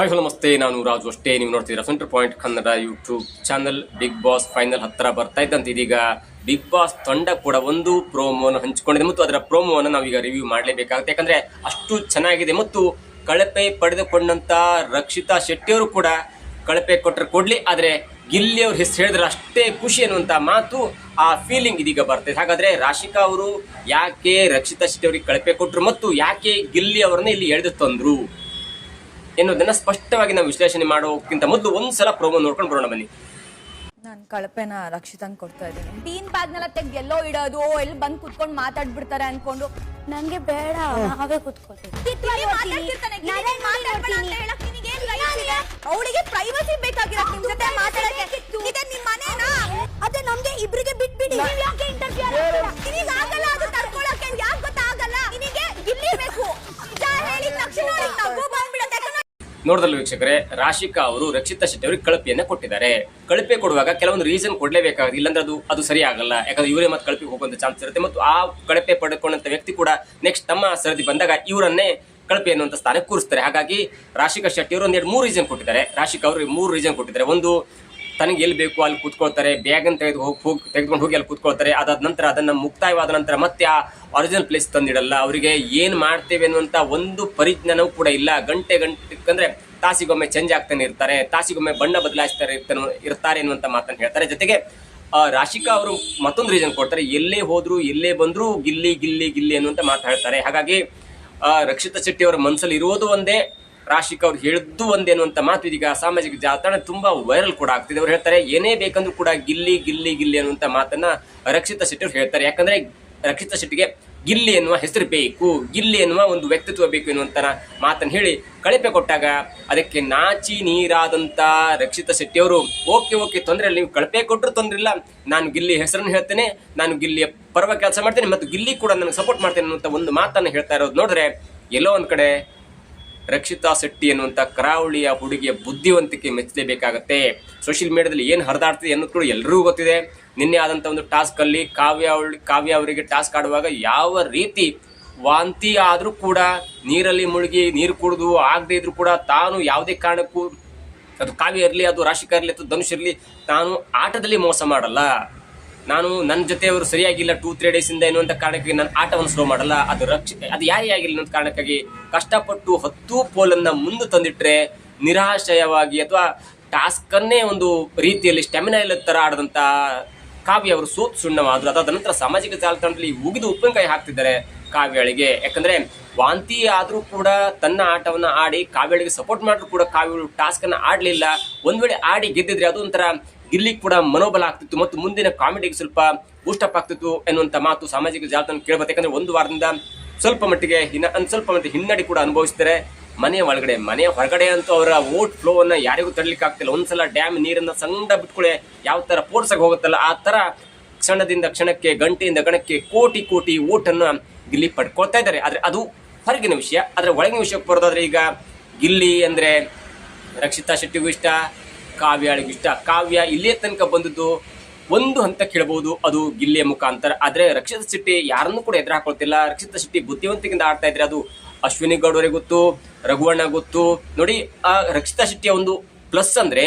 Hi hello ನಮಸ್ತೆ ನಾನು ರಾಜು ಅಷ್ಟೇ. ನೀವು ನೋಡ್ತಿದ್ದೀರಾ Center Point Kannada YouTube channel Bigg Boss final ಹತ್ತಿರ ಬರ್ತಾ ಇದ್ದಂತೆ. ಇದೀಗ ಬಿಗ್ ಬಾಸ್ ತಂಡ ಕೂಡ ಒಂದು ಪ್ರೋಮೋವನ್ನು ಹಂಚಿಕೊಂಡಿದೆ ಮತ್ತು ಅದರ ಪ್ರೋಮೋವನ್ನು ನಾವೀಗ ರಿವ್ಯೂ ಮಾಡಲೇಬೇಕಾಗುತ್ತೆ. ಯಾಕಂದರೆ ಅಷ್ಟು ಚೆನ್ನಾಗಿದೆ ಮತ್ತು ಕಳಪೆ ಪಡೆದುಕೊಂಡಂಥ ರಕ್ಷಿತಾ ಶೆಟ್ಟಿಯವರು ಕೂಡ ಕಳಪೆ ಕೊಟ್ಟರೆ ಕೊಡಲಿ. ಆದರೆ ಗಿಲ್ಲಿ ಅವ್ರ ಹೆಸರು ಹೇಳಿದ್ರೆ ಅಷ್ಟೇ ಖುಷಿ ಅನ್ನುವಂಥ ಮಾತು ಆ ಫೀಲಿಂಗ್ ಇದೀಗ ಬರ್ತದೆ. ಹಾಗಾದರೆ ರಾಶಿಕಾ ಅವರು ಯಾಕೆ ರಕ್ಷಿತಾ ಶೆಟ್ಟಿ ಅವರಿಗೆ ಕಳಪೆ ಕೊಟ್ಟರು ಮತ್ತು ಯಾಕೆ ಗಿಲ್ಲಿ ಅವರನ್ನ ಇಲ್ಲಿ ಎಳೆದು ತಂದ್ರು? ಎನ್ನುವುದನ್ನ ಸ್ಪಷ್ಟವಾಗಿ ನಾವು ವಿಶ್ಲೇಷಣೆ ಮಾಡೋಕ್ಕಿಂತ ಮೊದಲು ಒಂದ್ಸಲ ಪ್ರೋಮೋ ನೋಡ್ಕೊಂಡು ಬರೋಣ ಬನ್ನಿ. ನಾನು ಕಳಪೆನ ರಕ್ಷಿತಂಗ್ ಕೊಡ್ತಾ ಇದ್ದೀನಿ. ಬೀನ್ ಬ್ಯಾಗ್ನೆಲ್ಲ ತೆಗ್ದು ಎಲ್ಲೋ ಇಡೋದು ಎಲ್ಲಿ ಬಂದ್ ಕುತ್ಕೊಂಡು ಮಾತಾಡ್ಬಿಡ್ತಾರೆ ಅನ್ಕೊಂಡು ನಂಗೆ ಬೇಡ ನಾವೇ ಕುತ್ಕೊಳ್ತೀವಿ ಅವಳಿಗೆ ಪ್ರೈವಸಿ ಬೇಕಾಗಿರೋ ನಿಮ್ ಜೊತೆ ನೋಡಿದಲ್ಲ ವೀಕ್ಷಕರೇ, ರಾಶಿಕಾ ಅವರು ರಕ್ಷಿತಾ ಶೆಟ್ಟಿ ಅವರಿಗೆ ಕಳಪೆಯನ್ನ ಕೊಟ್ಟಿದ್ದಾರೆ. ಕಳಪೆ ಕೊಡುವಾಗ ಕೆಲವೊಂದು ರೀಸನ್ ಕೊಡಲೇಬೇಕಾಗುತ್ತೆ. ಇಲ್ಲಾಂದ್ರೆ ಅದು ಅದು ಸರಿ ಆಗಲ್ಲ ಯಾಕಂದ್ರೆ ಇವರೇ ಮತ್ತೆ ಕಳಪೆ ಹೋಗುವಂತ ಚಾನ್ಸ್ ಇರುತ್ತೆ. ಮತ್ತು ಆ ಕಳಪೆ ಪಡ್ಕೊಂಡಂತ ವ್ಯಕ್ತಿ ಕೂಡ ನೆಕ್ಸ್ಟ್ ತಮ್ಮ ಸರದಿ ಬಂದಾಗ ಇವರನ್ನೇ ಕಳಪೆ ಅನ್ನುವಂಥ ಸ್ಥಾನಕ್ಕೆ ಕೂರಿಸ್ತಾರೆ. ಹಾಗಾಗಿ ರಾಶಿಕಾ ಶೆಟ್ಟಿ ಅವರು ಒಂದೆರಡು ಮೂರು ರೀಸನ್ ಕೊಟ್ಟಿದ್ದಾರೆ. ರಾಶಿಕಾ ಅವರು ಮೂರು ರೀಸನ್ ಕೊಟ್ಟಿದ್ದಾರೆ. ಒಂದು, ತನಗೆ ಎಲ್ಲಿ ಬೇಕು ಅಲ್ಲಿ ಕೂತ್ಕೊಳ್ತಾರೆ. ಬ್ಯಾಗ್ ಅನ್ನು ತೆಗೆದು ಹೋಗಿ ಹೋಗಿ, ತೆಗೆದುಕೊಂಡು ಹೋಗಿ ಅಲ್ಲಿ ಕೂತ್ಕೊಳ್ತಾರೆ. ಅದಾದ ನಂತರ ಅದನ್ನು ಮುಕ್ತಾಯವಾದ ನಂತರ ಮತ್ತೆ ಆ ಒರಿಜಿನಲ್ ಪ್ಲೇಸ್ ತಂದಿಡಲ್ಲ. ಅವರಿಗೆ ಏನು ಮಾಡ್ತೇವೆ ಅನ್ನುವಂಥ ಒಂದು ಪರಿಜ್ಞಾನವೂ ಕೂಡ ಇಲ್ಲ. ಗಂಟೆ ಗಂಟೆ, ಅಂದ್ರೆ ತಾಸಿಗೊಮ್ಮೆ ಚೇಂಜ್ ಆಗ್ತಾನೆ ಇರ್ತಾರೆ, ತಾಸಿಗೊಮ್ಮೆ ಬಣ್ಣ ಬದಲಾಯಿಸ್ತಾರೆ ಇರ್ತಾನೆ- ಇರ್ತಾರೆ ಅನ್ನುವಂಥ ಮಾತನ್ನು ಹೇಳ್ತಾರೆ. ಜೊತೆಗೆ ರಾಶಿಕಾ ಅವರು ಮತ್ತೊಂದು ರೀಸನ್ ಕೊಡ್ತಾರೆ, ಎಲ್ಲೇ ಹೋದ್ರು, ಎಲ್ಲೇ ಬಂದ್ರು, ಗಿಲ್ಲಿ ಗಿಲ್ಲಿ ಗಿಲ್ಲಿ ಅನ್ನುವಂತ ಮಾತಾಡ್ತಾರೆ ಹಾಗಾಗಿ ರಕ್ಷಿತಾ ಶೆಟ್ಟಿ ಅವರ ಮನಸ್ಸಲ್ಲಿ ಇರೋದು ಒಂದೇ, ರಾಶಿಕಾ ಅವ್ರು ಹೇಳಿದ್ದು ಒಂದೇ ಅನ್ನುವಂತ ಮಾತು ಇದೀಗ ಸಾಮಾಜಿಕ ಜಾಲತಾಣ ತುಂಬಾ ವೈರಲ್ ಕೂಡ ಆಗ್ತಿದೆ. ಅವ್ರು ಹೇಳ್ತಾರೆ, ಏನೇ ಬೇಕಂದ್ರೂ ಕೂಡ ಗಿಲ್ಲಿ ಗಿಲ್ಲಿ ಗಿಲ್ಲಿ ಅನ್ನುವಂತ ಮಾತನ್ನ ರಕ್ಷಿತಾ ಶೆಟ್ಟಿ ಅವ್ರು ಹೇಳ್ತಾರೆ. ಯಾಕಂದ್ರೆ, ರಕ್ಷಿತಾ ಶೆಟ್ಟಿಗೆ ಗಿಲ್ಲಿ ಎನ್ನುವ ಹೆಸರು ಬೇಕು, ಗಿಲ್ಲಿ ಎನ್ನುವ ಒಂದು ವ್ಯಕ್ತಿತ್ವ ಬೇಕು ಎನ್ನುವಂತ ಮಾತನ್ನು ಹೇಳಿ ಕಳಪೆ ಕೊಟ್ಟಾಗ ಅದಕ್ಕೆ ನಾಚಿ ನೀರಾದಂತ ರಕ್ಷಿತ ಶೆಟ್ಟಿಯವರು, ಓಕೆ ಓಕೆ, ತೊಂದರೆ ಇಲ್ಲ, ನೀವು ಕಳಪೆ ಕೊಟ್ಟರು ತೊಂದರೆ ಇಲ್ಲ, ನಾನು ಗಿಲ್ಲಿ ಹೆಸರನ್ನು ಹೇಳ್ತೇನೆ, ನಾನು ಗಿಲ್ಲಿಯ ಪರ್ವ ಕೆಲಸ ಮಾಡ್ತೇನೆ ಮತ್ತು ಗಿಲ್ಲಿ ಕೂಡ ನನಗೆ ಸಪೋರ್ಟ್ ಮಾಡ್ತೇನೆ ಅನ್ನುವಂಥ ಒಂದು ಮಾತನ್ನು ಹೇಳ್ತಾ ಇರೋದು ನೋಡಿದ್ರೆ ಎಲ್ಲೋ ಒಂದು ಕಡೆ ರಕ್ಷಿತಾ ಶೆಟ್ಟಿ ಎನ್ನುವಂಥ ಕರಾವಳಿಯ ಹುಡುಗಿಯ ಬುದ್ಧಿವಂತಿಕೆ ಮೆಚ್ಚಲೇಬೇಕಾಗತ್ತೆ. ಸೋಷಿಯಲ್ ಮೀಡಿಯಾದಲ್ಲಿ ಏನು ಹರಿದಾಡ್ತಿದೆ ಅನ್ನೋದು ಕೂಡ ಎಲ್ಲರಿಗೂ ಗೊತ್ತಿದೆ. ನಿನ್ನೆ ಆದಂಥ ಒಂದು ಟಾಸ್ಕ್ ಅಲ್ಲಿ ಕಾವ್ಯ ಅವಳಿ, ಕಾವ್ಯ ಅವರಿಗೆ ಟಾಸ್ಕ್ ಆಡುವಾಗ ಯಾವ ರೀತಿ ವಾಂತಿ ಆದರೂ ಕೂಡ ನೀರಲ್ಲಿ ಮುಳುಗಿ ನೀರು ಕುಡಿದು ಆಗದೇ ಇದ್ರೂ ಕೂಡ ತಾನು ಯಾವುದೇ ಕಾರಣಕ್ಕೂ, ಅದು ಕಾವ್ಯ ಇರಲಿ, ಅದು ರಾಶಿಕಾ ಇರಲಿ, ಅಥವಾ ಧನುಷ್ ಇರಲಿ, ತಾನು ಆಟದಲ್ಲಿ ಮೋಸ ಮಾಡಲ್ಲ. ನಾನು ನನ್ನ ಜೊತೆ ಅವರು ಸರಿಯಾಗಿಲ್ಲ ಟೂ ತ್ರೀ ಡೇಸ್ ಇಂದ ಎನ್ನುವಂತ ಕಾರಣಕ್ಕಾಗಿ ನಾನು ಆಟವನ್ನು ಸ್ಲೋ ಮಾಡಲ್ಲ. ಅದು ರಕ್ಷ, ಅದು ಯಾರೇ ಆಗಿಲ್ಲ ಅನ್ನೋ ಕಾರಣಕ್ಕಾಗಿ ಕಷ್ಟಪಟ್ಟು ಹತ್ತು ಪೋಲನ್ನ ಮುಂದೆ ತಂದಿಟ್ರೆ ನಿರಾಶಯವಾಗಿ ಅಥವಾ ಟಾಸ್ಕನ್ನೇ ಒಂದು ರೀತಿಯಲ್ಲಿ ಸ್ಟೆಮಿನಾ ಇಲ್ಲದ ತರ ಆಡದಂತ ಕಾವ್ಯ ಅವರು ಸೋತ್ ಸುಣ್ಣವಾದ್ರು. ಅದಾದ ನಂತರ ಸಾಮಾಜಿಕ ಜಾಲತಾಣದಲ್ಲಿ ಉಗಿದು ಉಪ್ಪಿನಕಾಯಿ ಹಾಕ್ತಿದ್ದಾರೆ ಕಾವ್ಯಳಿಗೆ ಯಾಕಂದ್ರೆ ವಾಂತಿ ಆದರೂ ಕೂಡ ತನ್ನ ಆಟವನ್ನ ಆಡಿ ಕಾವ್ಯಳಿಗೆ ಸಪೋರ್ಟ್ ಮಾಡಿದ್ರು ಕೂಡ ಕಾವ್ಯಗಳು ಟಾಸ್ಕ್ ಅನ್ನ ಆಡ್ಲಿಲ್ಲ. ಒಂದ್ ವೇಳೆ ಆಡಿ ಗೆದ್ದಿದ್ರೆ ಅದು ಒಂಥರ ಗಿಲ್ಲಿ ಕೂಡ ಮನೋಬಲ ಆಗ್ತಿತ್ತು ಮತ್ತು ಮುಂದಿನ ಕಾಮಿಡಿಗೆ ಸ್ವಲ್ಪ ಬೂಸ್ಟಪ್ ಆಗ್ತಿತ್ತು ಎನ್ನುವಂತ ಮಾತು ಸಾಮಾಜಿಕ ಜಾಲತಾಣ ಕೇಳ್ಬೋದು. ಯಾಕಂದ್ರೆ ಒಂದು ವಾರದಿಂದ ಸ್ವಲ್ಪ ಮಟ್ಟಿಗೆ ಹಿನ್ನ ಸ್ವಲ್ಪ ಮಟ್ಟಿಗೆ ಹಿನ್ನಡೆ ಕೂಡ ಅನುಭವಿಸ್ತಾರೆ. ಮನೆಯ ಒಳಗಡೆ, ಮನೆಯ ಹೊರಗಡೆ ಅಂತೂ ಅವರ ಓಟ್ ಫ್ಲೋ ಅನ್ನ ಯಾರಿಗೂ ತಡಲಿಕ್ಕೆ ಆಗ್ತಿಲ್ಲ. ಒಂದ್ಸಲ ಡ್ಯಾಮ್ ನೀರನ್ನ ಸಣ್ಣ ಬಿಟ್ಕೊಳ್ಳೆ ಯಾವ ತರ ಪೋರ್ಸಾಗಿ ಹೋಗುತ್ತಲ್ಲ, ಆ ತರ ಕ್ಷಣದಿಂದ ಕ್ಷಣಕ್ಕೆ, ಗಂಟೆಯಿಂದ ಗಣಕ್ಕೆ ಕೋಟಿ ಕೋಟಿ ಓಟನ್ನು ಗಿಲ್ಲಿ ಪಡ್ಕೊಳ್ತಾ ಇದ್ದಾರೆ. ಆದ್ರೆ ಅದು ಹೊರಗಿನ ವಿಷಯ. ಆದ್ರೆ ಒಳಗಿನ ವಿಷಯಕ್ಕೆ ಬರೋದಾದ್ರೆ ಈಗ ಗಿಲ್ಲಿ ಅಂದ್ರೆ ರಕ್ಷಿತಾ ಶೆಟ್ಟಿಗೂ ಇಷ್ಟ ಕಾವ್ಯಾಳಿಗೂ ಇಷ್ಟ. ಕಾವ್ಯ ಇಲ್ಲೇ ತನಕ ಬಂದದ್ದು ಒಂದು ಹಂತ ಕೇಳಬಹುದು ಅದು ಗಿಲ್ಲೆಯ ಮುಖಾಂತರ. ಆದ್ರೆ ರಕ್ಷಿತ ಶೆಟ್ಟಿ ಯಾರನ್ನೂ ಕೂಡ ಎದುರು ಹಾಕೊಳ್ತಿಲ್ಲ. ರಕ್ಷಿತ ಶೆಟ್ಟಿ ಬುದ್ಧಿವಂತಿಕೆಯಿಂದ ಆಡ್ತಾ ಇದ್ರೆ ಅದು ಅಶ್ವಿನಿ ಗೌಡ್ ಅವರಿಗೆ ಗೊತ್ತು ರಘುವಣ್ಣ ಗೊತ್ತು. ನೋಡಿ, ಆ ರಕ್ಷಿತಾ ಶೆಟ್ಟಿಯ ಒಂದು ಪ್ಲಸ್ ಅಂದ್ರೆ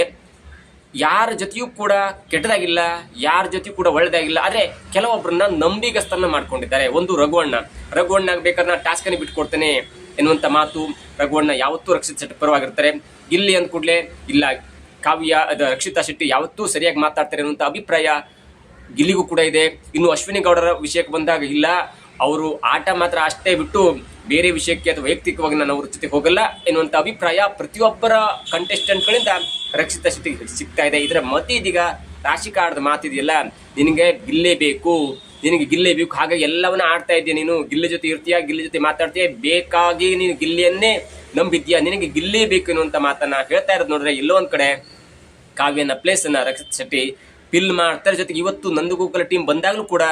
ಯಾರ ಜೊತೆಯೂ ಕೂಡ ಕೆಟ್ಟದಾಗಿಲ್ಲ, ಯಾರ ಜೊತೆಯೂ ಕೂಡ ಒಳ್ಳೆದಾಗಿಲ್ಲ. ಆದ್ರೆ ಕೆಲವೊಬ್ಬರನ್ನ ನಂಬಿಗಸ್ತನ್ನ ಮಾಡ್ಕೊಂಡಿದ್ದಾರೆ. ಒಂದು ರಘುವಣ್ಣ ರಘುವಣ್ಣ ಬೇಕಾದ್ರೆ ಟಾಸ್ಕ್ ಅನ್ನ ಬಿಟ್ಕೊಡ್ತೇನೆ ಎನ್ನುವಂತ ಮಾತು ರಘುವಣ್ಣ ಯಾವತ್ತೂ ರಕ್ಷಿತ ಶೆಟ್ಟಿ ಪರವಾಗಿರ್ತಾರೆ. ಇಲ್ಲಿ ಅಂದ ಕೂಡಲೇ, ಇಲ್ಲ ಕಾವ್ಯ, ಅದು ರಕ್ಷಿತಾ ಶೆಟ್ಟಿ ಯಾವತ್ತೂ ಸರಿಯಾಗಿ ಮಾತಾಡ್ತಾರೆ ಅನ್ನುವಂಥ ಅಭಿಪ್ರಾಯ ಗಿಲ್ಲಿಗೂ ಕೂಡ ಇದೆ. ಇನ್ನು ಅಶ್ವಿನಿ ಗೌಡರ ವಿಷಯಕ್ಕೆ ಬಂದಾಗ ಇಲ್ಲ. ಅವರು ಆಟ ಮಾತ್ರ ಅಷ್ಟೇ ಬಿಟ್ಟು ಬೇರೆ ವಿಷಯಕ್ಕೆ ಅಥವಾ ವೈಯಕ್ತಿಕವಾಗಿ ನಾನು ಅವ್ರ ಜೊತೆ ಹೋಗಲ್ಲ ಎನ್ನುವಂಥ ಅಭಿಪ್ರಾಯ ಪ್ರತಿಯೊಬ್ಬರ ಕಂಟೆಸ್ಟೆಂಟ್ಗಳಿಂದ ರಕ್ಷಿತಾ ಶೆಟ್ಟಿ ಸಿಗ್ತಾ ಇದೆ. ಇದರ ಮತಿ ಇದೀಗ ರಾಶಿಕಾ ಆಡದ ಮಾತಿದೆಯಲ್ಲ ನಿನಗೆ ಗಿಲ್ಲೇ ಬೇಕು, ನಿನಗೆ ಗಿಲ್ಲೇ ಬೇಕು, ಹಾಗೆ ಎಲ್ಲವನ್ನ ಆಡ್ತಾ ಇದ್ದೀಯ ನೀನು, ಗಿಲ್ಲೆ ಜೊತೆ ಇರ್ತೀಯಾ, ಗಿಲ್ಲೆ ಜೊತೆ ಮಾತಾಡ್ತೀಯ, ಬೇಕಾಗಿ ನೀನು ಗಿಲ್ಲಿಯನ್ನೇ ನಂಬಿದ್ಯಾ ನಿನಗೆ ಗಿಲ್ಲೇ ಬೇಕು ಎನ್ನುವಂಥ ಮಾತನ್ನ ಹೇಳ್ತಾ ಇರೋದು ನೋಡ್ರೆ ಎಲ್ಲೋ ಒಂದು ಕಡೆ ಕಾವ್ಯನ ಪ್ಲೇಸನ್ನು ರಕ್ಷಿತ್ ಶೆಟ್ಟಿ ಫಿಲ್ ಮಾಡ್ತಾರೆ. ಜೊತೆಗೆ ಇವತ್ತು ನಂದಗೋಕುಲ ಟೀಮ್ ಬಂದಾಗಲೂ ಕೂಡ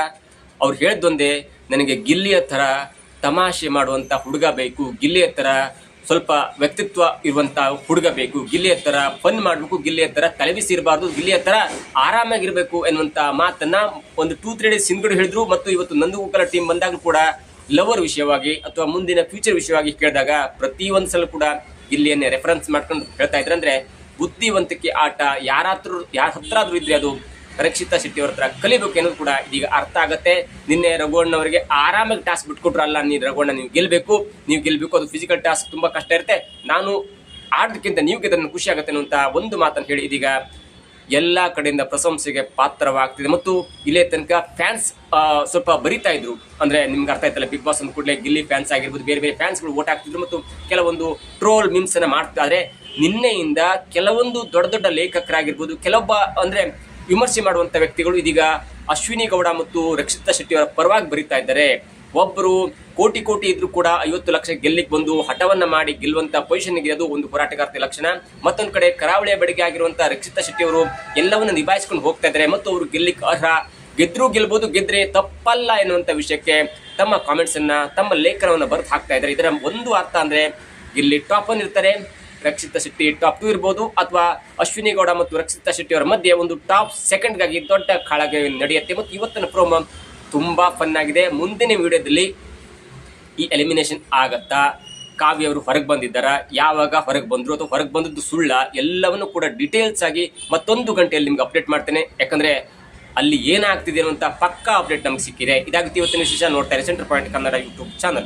ಅವ್ರು ಹೇಳಿದ್ದೊಂದೇ ನನಗೆ ಗಿಲ್ಲಿಯ ಥರ ತಮಾಷೆ ಮಾಡುವಂತ ಹುಡುಗ ಬೇಕು, ಗಿಲ್ಲಿಯ ಥರ ಸ್ವಲ್ಪ ವ್ಯಕ್ತಿತ್ವ ಇರುವಂತ ಹುಡುಗ ಬೇಕು, ಗಿಲ್ಲಿಯ ಥರ ಫನ್ ಮಾಡಬೇಕು, ಗಿಲ್ಲಿಯ ಥರ ತಲೆಬಿಸಿ ಇರಬಾರ್ದು ಗಿಲ್ಲಿಯ ಥರ ಆರಾಮಾಗಿರ್ಬೇಕು ಎನ್ನುವಂಥ ಮಾತನ್ನ ಒಂದು ಟೂ ತ್ರೀ ಡೇಸ್ ಹಿಂದ್ಗಡೆ ಹೇಳಿದ್ರು. ಮತ್ತು ಇವತ್ತು ನಂದಗೋಕುಲ ಟೀಮ್ ಬಂದಾಗಲೂ ಕೂಡ ಲವರ್ ವಿಷಯವಾಗಿ ಅಥವಾ ಮುಂದಿನ ಫ್ಯೂಚರ್ ವಿಷಯವಾಗಿ ಕೇಳಿದಾಗ ಪ್ರತಿ ಒಂದ್ಸಲ ಕೂಡ ಗಿಲ್ಲಿಯನ್ನೇ ರೆಫರೆನ್ಸ್ ಮಾಡ್ಕೊಂಡು ಹೇಳ್ತಾ ಇದ್ರೆ. ಅಂದ್ರೆ ಬುದ್ಧಿವಂತಿಕೆ ಆಟ, ಯಾರಾದ್ರೂ ಯಾರ ಹತ್ರ ಆದ್ರೂ ಇದ್ರೆ ಅದು ರಕ್ಷಿತ ಶೆಟ್ಟಿ ಅವ್ರ ಹತ್ರ ಕಲಿಬೇಕು ಅನ್ನೋದು ಕೂಡ ಇದೀಗ ಅರ್ಥ ಆಗತ್ತೆ. ನಿನ್ನೆ ರಘುವಣ್ಣವರಿಗೆ ಆರಾಮಾಗಿ ಟಾಸ್ಕ್ ಬಿಟ್ಕೊಟ್ರಲ್ಲ ನೀವು ರಘುವಣ್ಣ ನೀವು ಗೆಲ್ಬೇಕು ನೀವು ಗೆಲ್ಬೇಕು, ಅದು ಫಿಸಿಕಲ್ ಟಾಸ್ಕ್ ತುಂಬಾ ಕಷ್ಟ ಇರುತ್ತೆ. ನಾನು ಆಡೋದಕ್ಕಿಂತ ನೀವು ಗೆದ್ದನ್ನು ಖುಷಿ ಆಗುತ್ತೆ ಅಂತ ಒಂದು ಮಾತನ್ನು ಹೇಳಿ ಇದೀಗ ಎಲ್ಲಾ ಕಡೆಯಿಂದ ಪ್ರಶಂಸೆಗೆ ಪಾತ್ರವಾಗ್ತಿದೆ. ಮತ್ತು ಇಲ್ಲೇ ತನಕ ಫ್ಯಾನ್ಸ್ ಸ್ವಲ್ಪ ಬರಿತಾ ಇದ್ರು. ಅಂದ್ರೆ ನಿಮ್ಗೆ ಅರ್ಥ ಆಯ್ತಲ್ಲ ಬಿಗ್ ಬಾಸ್ ಅಂದ ಕೂಡಲೇ ಗಿಲ್ಲಿ ಫ್ಯಾನ್ಸ್ ಆಗಿರ್ಬೋದು, ಬೇರೆ ಬೇರೆ ಫ್ಯಾನ್ಸ್ಗಳು ಓಟ್ ಹಾಕ್ತಿದ್ರು. ಮತ್ತು ಕೆಲವೊಂದು ಟ್ರೋಲ್ ಮಿಮ್ಸ್ ಅನ್ನ ಮಾಡ್ತಾ ಇದ್ರೆ ನಿನ್ನೆಯಿಂದ ಕೆಲವೊಂದು ದೊಡ್ಡ ದೊಡ್ಡ ಲೇಖಕರಾಗಿರ್ಬೋದು, ಕೆಲವೊಬ್ಬ ಅಂದ್ರೆ ವಿಮರ್ಶೆ ಮಾಡುವಂತ ವ್ಯಕ್ತಿಗಳು ಇದೀಗ ಅಶ್ವಿನಿ ಗೌಡ ಮತ್ತು ರಕ್ಷಿತಾ ಶೆಟ್ಟಿ ಅವರ ಪರವಾಗಿ ಬರೀತಾ ಇದ್ದಾರೆ. ಒಬ್ಬರು ಕೋಟಿ ಕೋಟಿ ಇದ್ರೂ ಕೂಡ ಐವತ್ತು ಲಕ್ಷ ಗೆಲ್ಲಕ್ಕೆ ಬಂದು ಹಠವನ್ನ ಮಾಡಿ ಗೆಲ್ಲುವಂತ ಪೊಸಿಷನ್ ಅದು ಒಂದು ಹೋರಾಟಗಾರ್ತಿ ಲಕ್ಷಣ. ಮತ್ತೊಂದು ಕಡೆ ಕರಾವಳಿಯ ಬಡಿಗೆ ಆಗಿರುವಂತಹ ರಕ್ಷಿತಾ ಶೆಟ್ಟಿ ಅವರು ಎಲ್ಲವನ್ನ ನಿಭಾಯಿಸ್ಕೊಂಡು ಹೋಗ್ತಾ ಇದ್ದಾರೆ. ಮತ್ತು ಅವರು ಗೆಲ್ಲಿಕ್ ಅರ್ಹ, ಗೆದ್ರು ಗೆಲ್ಬಹುದು ಗೆದ್ರೆ ತಪ್ಪಲ್ಲ ಎನ್ನುವಂತ ವಿಷಯಕ್ಕೆ ತಮ್ಮ ಕಾಮೆಂಟ್ಸ್ ಅನ್ನ, ತಮ್ಮ ಲೇಖನವನ್ನ ಬರೆದು ಹಾಕ್ತಾ ಇದ್ದಾರೆ. ಇದರ ಒಂದು ಅರ್ಥ ಅಂದ್ರೆ ಇಲ್ಲಿ ಟಾಪ್ ಇರ್ತಾರೆ ರಕ್ಷಿತಾ ಶೆಟ್ಟಿ ಟಾಪ್ ಟು ಇರ್ಬೋದು ಅಥವಾ ಅಶ್ವಿನಿ ಗೌಡ ಮತ್ತು ರಕ್ಷಿತಾ ಶೆಟ್ಟಿ ಅವರ ಮಧ್ಯೆ ಒಂದು ಟಾಪ್ ಸೆಕೆಂಡ್ಗಾಗಿ ದೊಡ್ಡ ಕಾಳಗ ನಡೆಯುತ್ತೆ. ಮತ್ತು ಇವತ್ತಿನ ಪ್ರೋಮೋ ತುಂಬಾ ಫನ್ ಆಗಿದೆ. ಮುಂದಿನ ವಿಡಿಯೋದಲ್ಲಿ ಈ ಎಲಿಮಿನೇಷನ್ ಆಗತ್ತಾ? ಕಾವ್ಯ ಅವರು ಹೊರಗೆ ಬಂದಿದ್ದಾರ? ಯಾವಾಗ ಹೊರಗೆ ಬಂದ್ರು ಅಥವಾ ಹೊರಗೆ ಬಂದದ್ದು ಸುಳ್ಳ? ಎಲ್ಲವನ್ನು ಕೂಡ ಡೀಟೇಲ್ಸ್ ಆಗಿ ಮತ್ತೊಂದು ಗಂಟೆಯಲ್ಲಿ ನಿಮ್ಗೆ ಅಪ್ಡೇಟ್ ಮಾಡ್ತೇನೆ. ಯಾಕಂದ್ರೆ ಅಲ್ಲಿ ಏನಾಗ್ತಿದೆ ಅನ್ನುವಂಥ ಪಕ್ಕಾ ಅಪ್ಡೇಟ್ ನಮ್ಗೆ ಸಿಕ್ಕಿದೆ. ಇದಾಗುತ್ತೆ ಇವತ್ತಿನ ವಿಶೇಷ ನೋಡ್ತಾರೆ Center Point Kannada YouTube channel